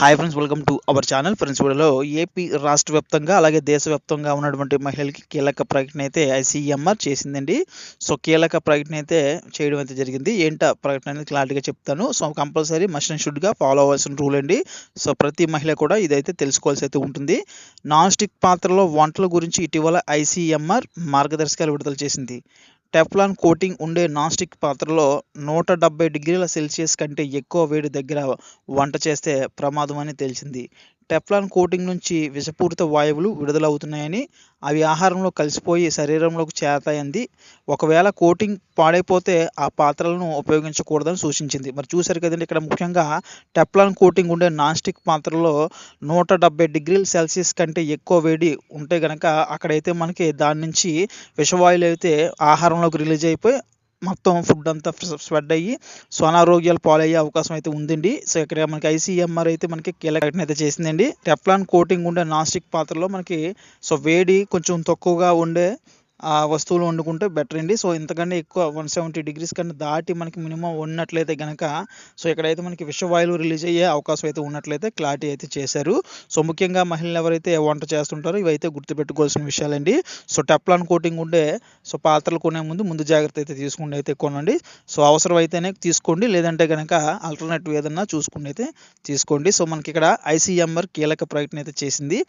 Hi friends welcome to our channel friends వీడియోలో AP రాష్ట్ర వ్యాప్తంగా అలాగే దేశవ్యాప్తంగా ఉన్నటువంటి మహిళలకి కీలక ప్రకటన అయితే ఐసీఎంఆర్ చేసిందండి. సో కీలక ప్రకటన అయితే చేయడం అయితే జరిగింది. ఏంటో ప్రకటన అనేది క్లారిటీగా చెప్తాను. సో కంపల్సరీ మస్ట్ అండ్ షుడ్గా ఫాలో అవ్వాల్సిన రూల్ అండి. సో ప్రతి మహిళ కూడా ఇదైతే తెలుసుకోవాల్సి అయితే ఉంటుంది. నాన్ స్టిక్ పాత్రలో వంటల గురించి ఇటీవల ఐసీఎంఆర్ మార్గదర్శకాలు విడుదల చేసింది. టెఫ్లాన్ కోటింగ్ ఉండే నాన్స్టిక్ పాత్రలో నూట డెబ్బై డిగ్రీల సెల్సియస్ కంటే ఎక్కువ వేడి దగ్గర వంట చేస్తే ప్రమాదం అని తెలిసింది టెఫ్లాన్ కోటింగ్ నుంచి విషపూరిత వాయువులు విడుదలవుతున్నాయని అవి ఆహారంలో కలిసిపోయి శరీరంలోకి చేరతాయంది. ఒకవేళ కోటింగ్ పాడైపోతే ఆ పాత్రలను ఉపయోగించకూడదని సూచించింది. మరి చూసారు కదండి ఇక్కడ ముఖ్యంగా టెఫ్లాన్ కోటింగ్ ఉండే నాన్స్టిక్ పాత్రలో నూట డెబ్బై డిగ్రీల సెల్సియస్ కంటే ఎక్కువ వేడి ఉంటే గనక అక్కడైతే మనకి దాని నుంచి విషవాయువులు అయితే ఆహారంలోకి రిలీజ్ అయిపోయి మొత్తం ఫుడ్ అంతా స్ప్రెడ్ అయ్యి సో అనారోగ్యాలు పాలయ్యే అవకాశం అయితే ఉందండి. సో ఇక్కడ మనకి ఐసీఎంఆర్ అయితే మనకి కీలక ప్రకటన అయితే చేసిందండి. టెఫ్లాన్ కోటింగ్ ఉండే నాస్టిక్ పాత్రలో మనకి సో వేడి కొంచెం తక్కువగా ఉండే ఆ వస్తువులు వండుకుంటే బెటర్ అండి. సో ఇంతకంటే ఎక్కువ వన్ సెవెంటీ డిగ్రీస్ కన్నా దాటి మనకి మినిమం ఉన్నట్లయితే కనుక సో ఇక్కడైతే మనకి విషవాయువులు రిలీజ్ అయ్యే అవకాశం అయితే ఉన్నట్లయితే క్లారిటీ అయితే చేశారు. సో ముఖ్యంగా మహిళలు ఎవరైతే వంట చేస్తుంటారో ఇవైతే గుర్తుపెట్టుకోవాల్సిన విషయాలండి. సో టెప్లాన్ కోటింగ్ ఉండే సో పాత్రలు కొనే ముందు ముందు జాగ్రత్త అయితే తీసుకుని అయితే కొనండి. సో అవసరం అయితేనే తీసుకోండి. లేదంటే కనుక ఆల్టర్నేటివ్ ఏదన్నా చూసుకుని అయితే తీసుకోండి. సో మనకి ఇక్కడ ఐసీఎంఆర్ కీలక ప్రకటన అయితే చేసింది.